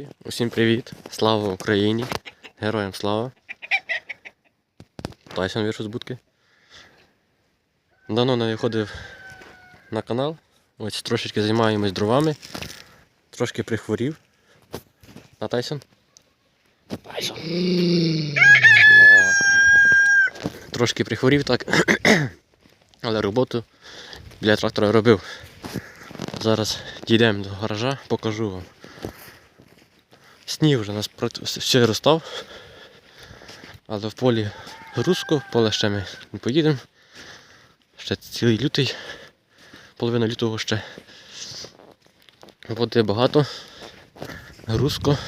Друзі, усім привіт! Слава Україні! Героям слава! Тайсон вийшов з будки. Давно не виходив на канал. Ось трошечки займаємось дровами. Трошки прихворів. На Тайсон? Тайсон! Трошки прихворів так. Але роботу для трактора робив. Зараз дійдемо до гаража, покажу вам. Сніг вже нас прот- ще розстав. Але в полі грузко, поле ще ми не поїдемо. Ще цілий лютий, половина лютого ще. Води багато, грузко,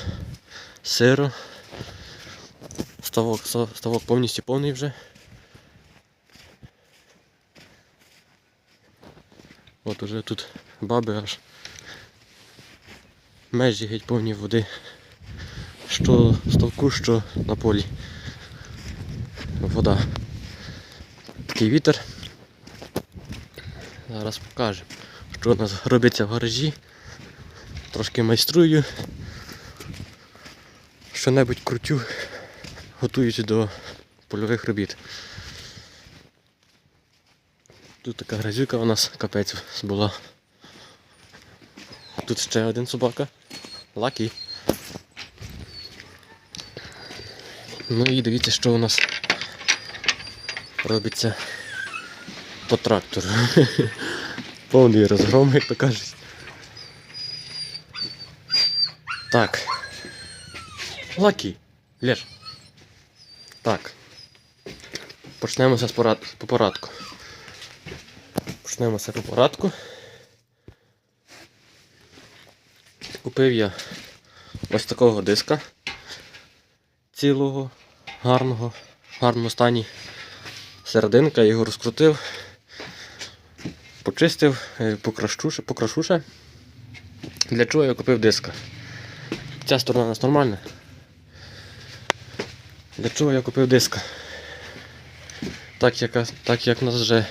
сиро. Ставок, ставок повністю повний вже. От уже тут баби аж межі геть повні води. Що в ставку, що на полі. Вода. Такий вітер. Зараз покажемо, що у нас робиться в гаражі. Трошки майструю. Що-небудь крутю, готуючи до польових робіт. Тут така грязюка у нас капець була. Тут ще один собака. Лакі. Ну і дивіться, що у нас робиться по трактору. Повний розгром, як то кажуть. Так. Лакі. Лєш. Так. Почнемо все з порад... по порадку. Почнемо все по порадку. Купив я ось такого диска цілого, гарного, в гарному стані. Серединка, я його розкрутив, почистив, е, покрашу, ще- покрашу ще. Для чого я купив диска? Ця сторона у нас нормальна. Для чого я купив диска? Так як, так як нас вже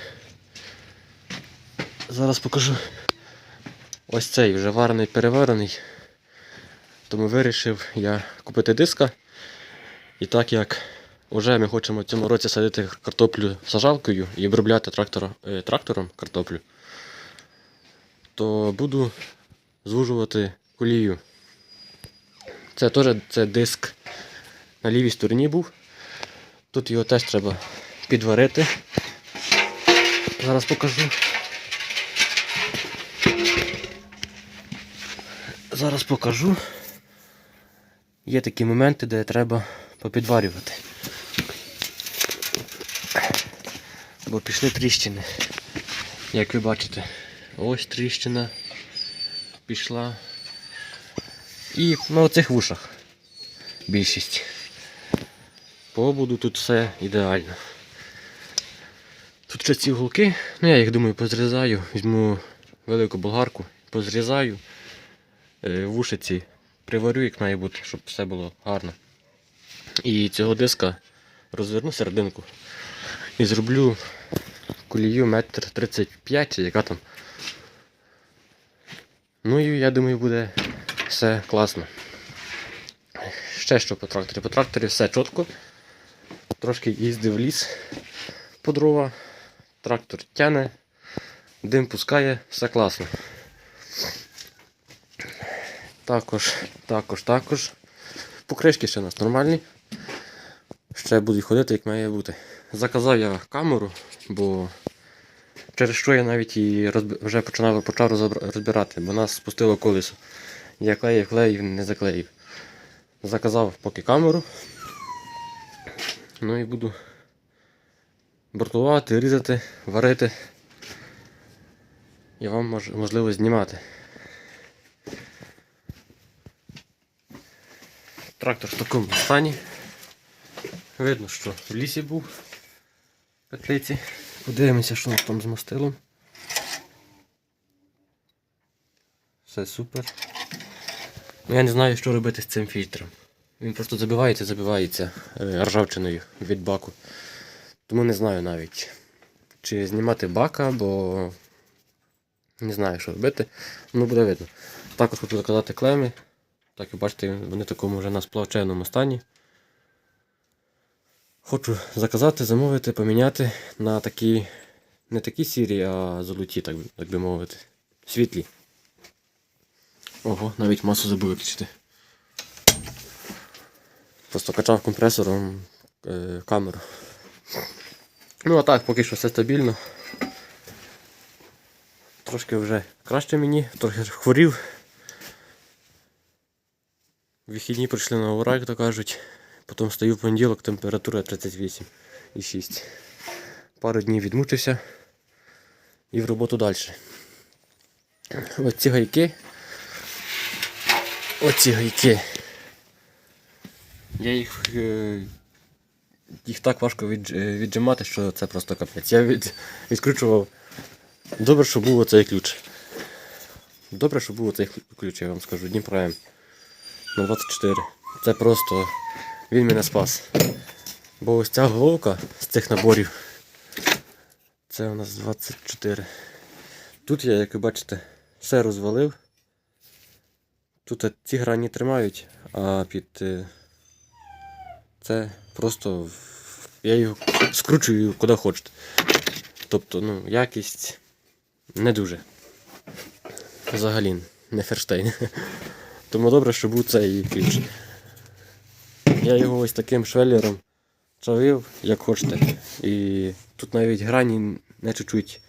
зараз покажу. Ось цей вже варений переварений. Тому вирішив я купити диска. І так як вже ми хочемо в цьому році садити картоплю сажалкою і обробляти трактора, е, трактором картоплю, то буду звужувати колію. Це теж це диск на лівій стороні був. Тут його теж треба підварити. Зараз покажу. Зараз покажу. Є такі моменти, де треба попідварювати. Бо пішли тріщини. Як ви бачите, ось тріщина пішла. І на оцих вушах більшість. По ободу тут все ідеально. Тут ще ці уголки, ну я їх думаю позрізаю, візьму велику болгарку, позрізаю, е, вушиці приварю, як має бути, щоб все було гарно. І цього диска розверну серединку і зроблю колію метр 35 чи яка там. Ну і я думаю буде все класно. Ще що по тракторі. По тракторі все чітко. Трошки їздив в ліс по дрова. Трактор тяне, дим пускає, все класно. Також, також, також. Покришки ще у нас нормальні. Ще будуть ходити, як має бути. Заказав я камеру, бо через що я навіть і розби... вже починав, почав розбирати, бо нас спустило колесо. Я клеїв, клеїв, не заклеїв. Заказав поки камеру. Ну і буду бортувати, різати, варити. І вам мож... можливо знімати. Трактор в такому стані. Видно, що в лісі був петлиці. Подивимося, що нас там з мастилом. Все супер. Ну, я не знаю, що робити з цим фільтром. Він просто забивається, забивається е, ржавчиною від баку. Тому не знаю навіть, чи знімати бака, бо не знаю, що робити. Ну буде видно. Також хочу заказати клеми. Так, ви бачите, вони в такому вже на сплаченому стані. Хочу заказати, замовити, поміняти на такі, не такі сірі, а золоті, так, так би мовити. Світлі. Ого, навіть масу забув виключити. Просто качав компресором е, камеру. Ну а так, поки що все стабільно. Трошки вже краще мені, трохи хворів. Вихідні прийшли на ура, то кажуть. Потім стою в понеділок, температура 38,6. Пару днів відмучився і в роботу далі. Оці гайки. Оці гайки. Я їх. е, Їх так важко е, віджимати, що це просто капець. Я від, відкручував. Добре, що був оцей ключ. Добре, що був оцей ключ, я вам скажу. Дніпро М на 24. Це просто він мене спас. Бо ось ця головка з цих наборів. Це у нас 24. Тут я, як ви бачите, все розвалив. Тут ці грані тримають, а під е, це просто я його скручую куди хочете. Тобто, ну, якість не дуже. Взагалі, не ферштейн. Тому добре, що був цей ключ. Я його ось таким швеллером чавив, як хочете. І тут навіть грані не чуть-чуть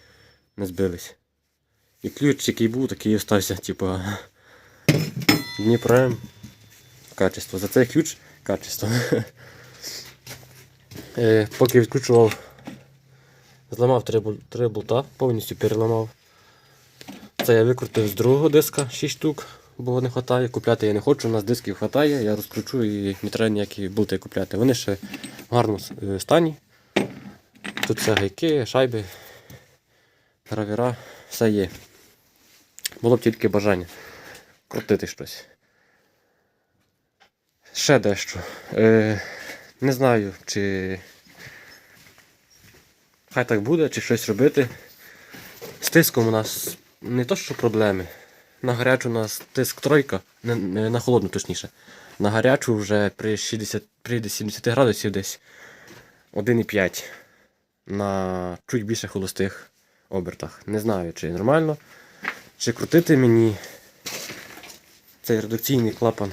не збились. І ключ, який був, такий і остався, типу. Дніпром. Качество. За цей ключ качество. Е, Поки відкручував, зламав три болта, повністю переламав. Це я викрутив з другого диска 6 штук, бо не вистачає. Купляти я не хочу, у нас дисків вистачає, я розкручу і не треба ніякі болти купляти. Вони ще в гарному е, стані. Тут все гайки, шайби, гравіра, все є. Було б тільки бажання крутити щось. Ще дещо. Е, не знаю, чи хай так буде, чи щось робити. З тиском у нас не то, що проблеми. На гарячу у нас тиск тройка, не, на холодну точніше. На гарячу вже при 60, при 70 градусів десь 1,5 на чуть більше холостих обертах. Не знаю, чи нормально, чи крутити мені цей редукційний клапан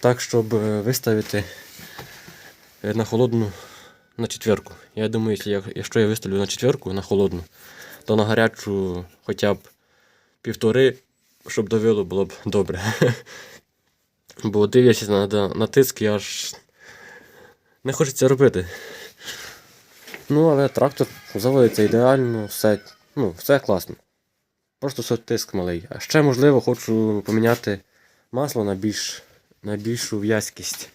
так, щоб е, виставити е, на холодну на четверку. Я думаю, якщо я виставлю на четверку на холодну, то на гарячу хоча б півтори, щоб довело було б добре. Бо дивлячись на, на, тиск, я аж не хочеться робити. Ну, але трактор заводиться ідеально, все, ну, все класно. Просто все тиск малий. А ще, можливо, хочу поміняти масло на, більш, на більшу в'язкість.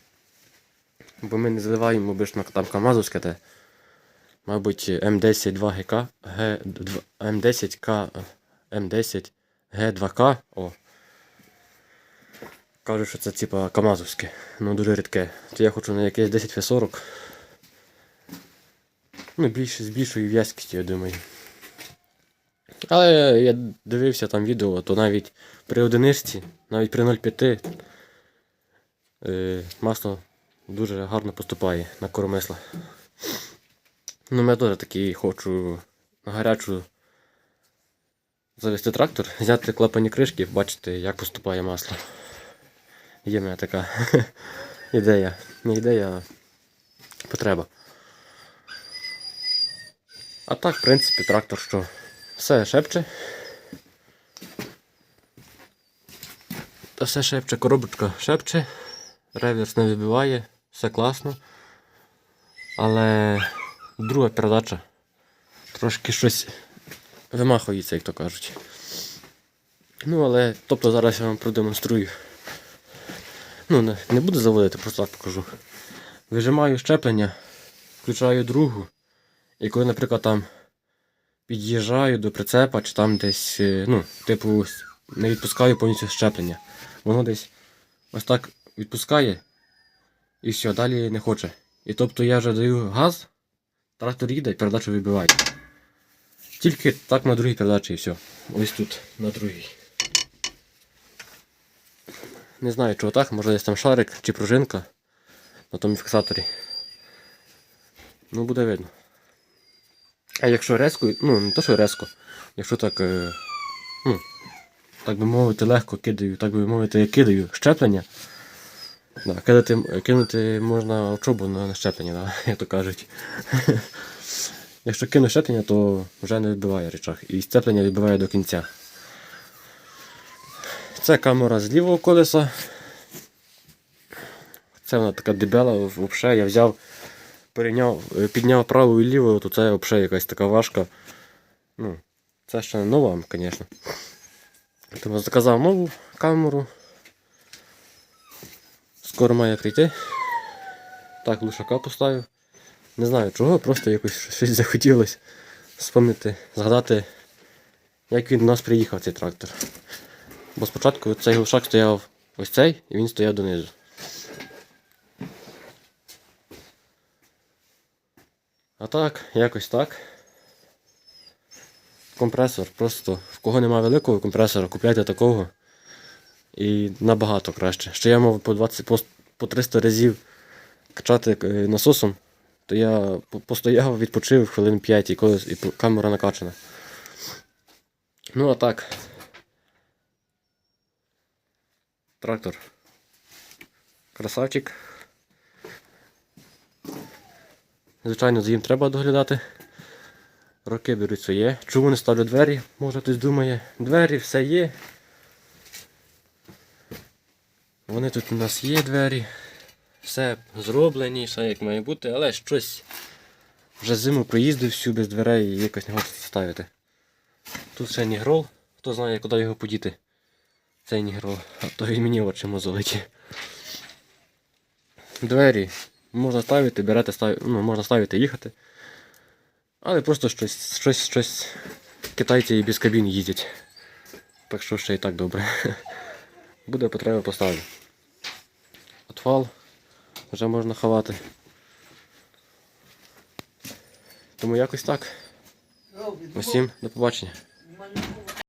Бо ми не заливаємо обично там Камазовське, те, мабуть, М10 2ГК, Г2, М10К, М10 Г2К. О. Кажуть, що це типа Камазовське, ну дуже рідке. То я хочу на якесь 10В40. Ну, більше, з більшою в'язкістю, я думаю. Але я дивився там відео, то навіть при одиничці, навіть при 0,5 е, масло дуже гарно поступає на коромисла. Ну, я теж такий хочу на гарячу завести трактор, взяти клапані кришки, бачити, як поступає масло. Є в мене така ідея. Не ідея, а потреба. А так, в принципі, трактор що все шепче. Та все шепче, коробочка шепче, реверс не вибиває, все класно. Але друга передача трошки щось вимахується, як то кажуть. Ну, але тобто зараз я вам продемонструю. Ну, не, не буду заводити, просто так покажу. Вижимаю щеплення, включаю другу. І коли, наприклад, там під'їжджаю до прицепа, чи там десь, е, ну, типу, не відпускаю повністю щеплення. Воно десь ось так відпускає і все, далі не хоче. І тобто я вже даю газ, трактор їде, передачу вибиває. Тільки так на другій передачі і все. Ось тут, на другій. Не знаю, чого так, може десь там шарик чи пружинка на тому фіксаторі. Ну, буде видно. А якщо резко, ну не то, що резко, якщо так, е, ну, так би мовити, легко кидаю, так би мовити, я кидаю щеплення. Да, кидати, кинути можна в чубу на щеплення, да, як то кажуть. Якщо кину щеплення, то вже не відбиває речах. І щеплення відбиває до кінця. Це камера з лівого колеса. Це вона така дебела, взагалі я взяв, перейняв, е, підняв праву і ліву, то це взагалі якась така важка. Ну, це ще не нова, звісно. Тому заказав нову камеру. Скоро має прийти. Так, глушака поставив. Не знаю чого, просто якось щось захотілося спомнити, згадати, як він до нас приїхав цей трактор. Бо спочатку цей глушак стояв ось цей, і він стояв донизу. А так, якось так. Компресор, просто в кого немає великого компресора, купляйте такого. І набагато краще. Ще я мав по 20 по, по 300 разів качати е, насосом, то я постояв, відпочив хвилин 5 і, коли, і камера накачана. Ну а так. Трактор. Красавчик. Звичайно, за їм треба доглядати. Роки беруть своє. Чому не ставлю двері? Може хтось думає. Двері, все є. Вони тут у нас є двері. Все зроблені, все як має бути, але щось вже зиму проїздив всю без дверей і якось не хочеться ставити. Тут ще нігрол. Хто знає, куди його подіти. Цей нігрол, а то і мені очі мозолить. Двері можна ставити, берете, став... ну, можна ставити їхати. Але просто щось, щось, щось китайці і без кабін їздять. Так що ще і так добре. Буде потреба поставлю. Отвал вже можна ховати. Тому якось так. Усім до побачення.